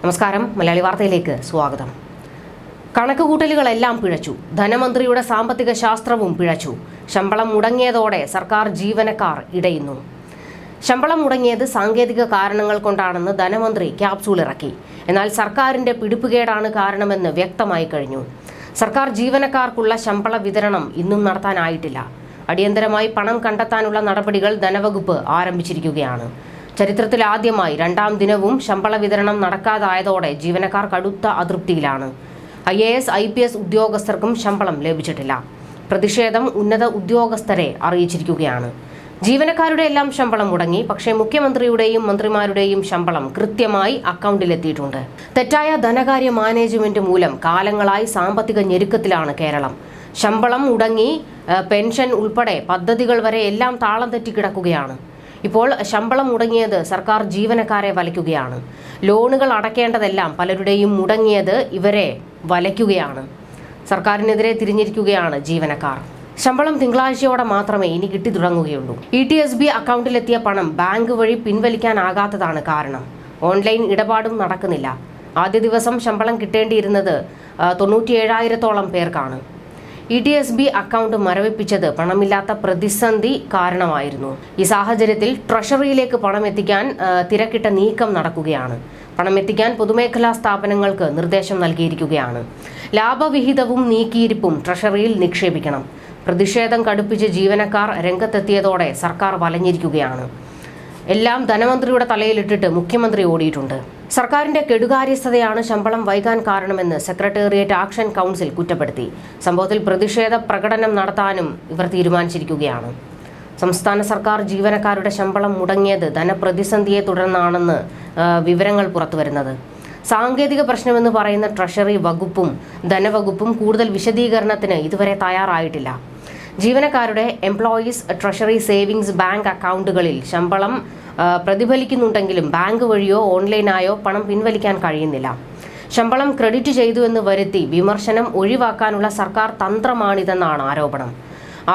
നമസ്കാരം മലയാളി വാർത്തയിലേക്ക് സ്വാഗതം. കണക്കുകൂട്ടലുകളെല്ലാം പിഴച്ചു. ധനമന്ത്രിയുടെ സാമ്പത്തിക ശാസ്ത്രവും പിഴച്ചു. ശമ്പളം മുടങ്ങിയതോടെ സർക്കാർ ജീവനക്കാർ ഇടയുന്നു. ശമ്പളം മുടങ്ങിയത് സാങ്കേതിക കാരണങ്ങൾ കൊണ്ടാണെന്ന് ധനമന്ത്രി ക്യാപ്സൂൾ ഇറക്കി. എന്നാൽ സർക്കാരിന്റെ പിടിപ്പുകേടാണ് കാരണമെന്ന് വ്യക്തമായി കഴിഞ്ഞു. സർക്കാർ ജീവനക്കാർക്കുള്ള ശമ്പള വിതരണം ഇന്നും നടത്താനായിട്ടില്ല. അടിയന്തരമായി പണം കണ്ടെത്താനുള്ള നടപടികൾ ധനവകുപ്പ് ആരംഭിച്ചിരിക്കുകയാണ്. ചരിത്രത്തിൽ ആദ്യമായി രണ്ടാം ദിനവും ശമ്പള വിതരണം നടക്കാതായതോടെ ജീവനക്കാർ കടുത്ത അതൃപ്തിയിലാണ്. I A S I P S ഉദ്യോഗസ്ഥർക്കും ശമ്പളം ലഭിച്ചിട്ടില്ല. പ്രതിഷേധം ഉന്നത ഉദ്യോഗസ്ഥരെ അറിയിച്ചിരിക്കുകയാണ്. ജീവനക്കാരുടെ എല്ലാം ശമ്പളം മുടങ്ങി പക്ഷേ മുഖ്യമന്ത്രിയുടെയും മന്ത്രിമാരുടെയും ശമ്പളം കൃത്യമായി അക്കൗണ്ടിലെത്തിയിട്ടുണ്ട്. തെറ്റായ ധനകാര്യ മാനേജ്മെന്റ് മൂലം കാലങ്ങളായി സാമ്പത്തിക ഞെരുക്കത്തിലാണ് കേരളം. ശമ്പളം മുടങ്ങി പെൻഷൻ ഉൾപ്പെടെ പദ്ധതികൾ വരെ എല്ലാം താളം തെറ്റി കിടക്കുകയാണ് ഇപ്പോൾ ശമ്പളം മുടങ്ങിയത് സർക്കാർ ജീവനക്കാരെ വലയ്ക്കുകയാണ്. ലോണുകൾ അടയ്ക്കേണ്ടതെല്ലാം പലരുടെയും മുടങ്ങിയത് ഇവരെ വലയ്ക്കുകയാണ്. സർക്കാരിനെതിരെ തിരിഞ്ഞിരിക്കുകയാണ് ജീവനക്കാർ. ശമ്പളം തിങ്കളാഴ്ചയോടെ മാത്രമേ ഇനി കിട്ടി തുടങ്ങുകയുള്ളൂ. ഇ ടി എസ് ബി അക്കൗണ്ടിലെത്തിയ പണം ബാങ്ക് വഴി പിൻവലിക്കാനാകാത്തതാണ് കാരണം. ഓൺലൈൻ ഇടപാടും നടക്കുന്നില്ല. ആദ്യ ദിവസം ശമ്പളം കിട്ടേണ്ടിയിരുന്നത് തൊണ്ണൂറ്റിയേഴായിരത്തോളം പേർക്കാണ്. E T S B account മരവിപ്പിച്ചത് പണമില്ലാത്ത പ്രതിസന്ധി കാരണമായിരുന്നു. ഈ സാഹചര്യത്തിൽ ട്രഷറിയിലേക്ക് പണം എത്തിക്കാൻ തിരക്കിട്ട നീക്കം നടക്കുകയാണ്. പണം എത്തിക്കാൻ പൊതുമേഖലാ സ്ഥാപനങ്ങൾക്ക് നിർദ്ദേശം നൽകിയിരിക്കുകയാണ്. ലാഭവിഹിതവും നീക്കിയിരിപ്പും ട്രഷറിയിൽ നിക്ഷേപിക്കണം. പ്രതിഷേധം കടുപ്പിച്ച് ജീവനക്കാർ രംഗത്തെത്തിയതോടെ സർക്കാർ വലഞ്ഞിരിക്കുകയാണ്. എല്ലാം ധനമന്ത്രിയുടെ തലയിലിട്ടിട്ട് മുഖ്യമന്ത്രി ഓടിയിട്ടുണ്ട്. സർക്കാരിന്റെ കെടുകാര്യസ്ഥതയാണ് ശമ്പളം വൈകാൻ കാരണമെന്ന് സെക്രട്ടേറിയറ്റ് ആക്ഷൻ കൗൺസിൽ കുറ്റപ്പെടുത്തി. സംഭവത്തിൽ പ്രതിഷേധ പ്രകടനം നടത്താനും ഇവർ തീരുമാനിച്ചിരിക്കുകയാണ്. സംസ്ഥാന സർക്കാർ ജീവനക്കാരുടെ ശമ്പളം മുടങ്ങിയത് ധനപ്രതിസന്ധിയെ തുടർന്നാണെന്ന് വിവരങ്ങൾ പുറത്തുവരുന്നത്. സാങ്കേതിക പ്രശ്നമെന്ന് പറയുന്ന ട്രഷറി വകുപ്പും ധനവകുപ്പും കൂടുതൽ വിശദീകരണത്തിന് ഇതുവരെ തയ്യാറായിട്ടില്ല. ജീവനക്കാരുടെ എംപ്ലോയീസ് ട്രഷറി സേവിങ്സ് ബാങ്ക് അക്കൗണ്ടുകളിൽ ശമ്പളം പ്രതിഫലിക്കുന്നുണ്ടെങ്കിലും ബാങ്ക് വഴിയോ ഓൺലൈനായോ പണം പിൻവലിക്കാൻ കഴിയുന്നില്ല. ശമ്പളം ക്രെഡിറ്റ് ചെയ്തു എന്ന് വരുത്തി വിമർശനം ഒഴിവാക്കാനുള്ള സർക്കാർ തന്ത്രമാണിതെന്നാണ് ആരോപണം.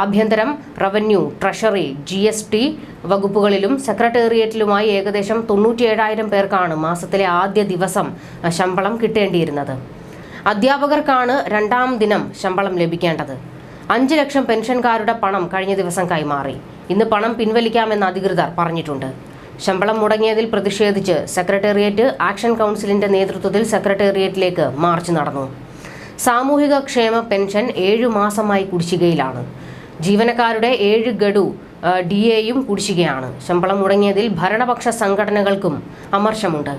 ആഭ്യന്തരം revenue treasury G S T വകുപ്പുകളിലും സെക്രട്ടേറിയറ്റിലുമായി ഏകദേശം തൊണ്ണൂറ്റിയേഴായിരം പേർക്കാണ് മാസത്തിലെ ആദ്യ ദിവസം ശമ്പളം കിട്ടേണ്ടിയിരുന്നത്. അധ്യാപകർക്കാണ് രണ്ടാം ദിനം ശമ്പളം ലഭിക്കേണ്ടത്. അഞ്ച് ലക്ഷം പെൻഷൻകാരുടെ പണം കഴിഞ്ഞ ദിവസം കൈമാറി. ഇന്ന് പണം പിൻവലിക്കാമെന്ന് അധികൃതർ പറഞ്ഞിട്ടുണ്ട്. ശമ്പളം മുടങ്ങിയതിൽ പ്രതിഷേധിച്ച് സെക്രട്ടേറിയറ്റ് ആക്ഷൻ കൗൺസിലിന്റെ നേതൃത്വത്തിൽ സെക്രട്ടേറിയറ്റിലേക്ക് മാർച്ച് നടന്നു. സാമൂഹിക ക്ഷേമ പെൻഷൻ ഏഴു മാസമായി കുടിശ്ശികയിലാണ്. ജീവനക്കാരുടെ ഏഴ് ഗഡു ഡി എയും കുടിശ്ശികയാണ്. ശമ്പളം മുടങ്ങിയതിൽ ഭരണപക്ഷ സംഘടനകൾക്കും അമർഷമുണ്ട്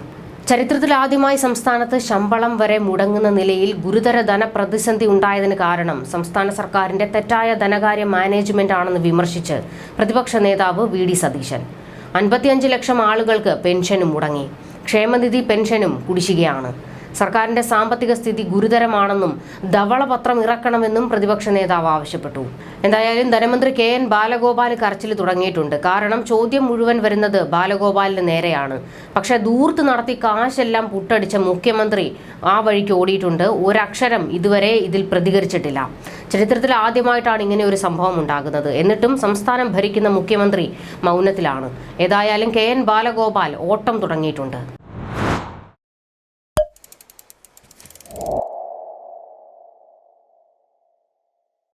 ചരിത്രത്തിൽ ആദ്യമായി സംസ്ഥാനത്ത് ശമ്പളം വരെ മുടങ്ങുന്ന നിലയിൽ ഗുരുതര ധനപ്രതിസന്ധി ഉണ്ടായതിന് കാരണം സംസ്ഥാന സർക്കാരിന്റെ തെറ്റായ ധനകാര്യ മാനേജ്മെന്റ് ആണെന്ന് വിമർശിച്ച് പ്രതിപക്ഷ നേതാവ് വി ഡി സതീശൻ. അൻപത്തിയഞ്ച് ലക്ഷം ആളുകൾക്ക് പെൻഷനും മുടങ്ങി. ക്ഷേമനിധി പെൻഷനും കുടിശ്ശികയാണ്. സർക്കാരിന്റെ സാമ്പത്തിക സ്ഥിതി ഗുരുതരമാണെന്നും ധവളപത്രം ഇറക്കണമെന്നും പ്രതിപക്ഷ നേതാവ് ആവശ്യപ്പെട്ടു. എന്തായാലും ധനമന്ത്രി കെ എൻ ബാലഗോപാൽ കരച്ചിൽ തുടങ്ങിയിട്ടുണ്ട്. കാരണം ചോദ്യം മുഴുവൻ വരുന്നത് ബാലഗോപാലിന് നേരെയാണ്. പക്ഷെ ദൂർത്ത് നടത്തി കാശെല്ലാം പുട്ടടിച്ച മുഖ്യമന്ത്രി ആ വഴിക്ക് ഓടിയിട്ടുണ്ട്. ഒരക്ഷരം ഇതുവരെ ഇതിൽ പ്രതികരിച്ചിട്ടില്ല. ചരിത്രത്തിൽ ആദ്യമായിട്ടാണ് ഇങ്ങനെ ഒരു സംഭവം ഉണ്ടാകുന്നത്. എന്നിട്ടും സംസ്ഥാനം ഭരിക്കുന്ന മുഖ്യമന്ത്രി മൗനത്തിലാണ്. ഏതായാലും കെ എൻ ബാലഗോപാൽ ഓട്ടം തുടങ്ങിയിട്ടുണ്ട്.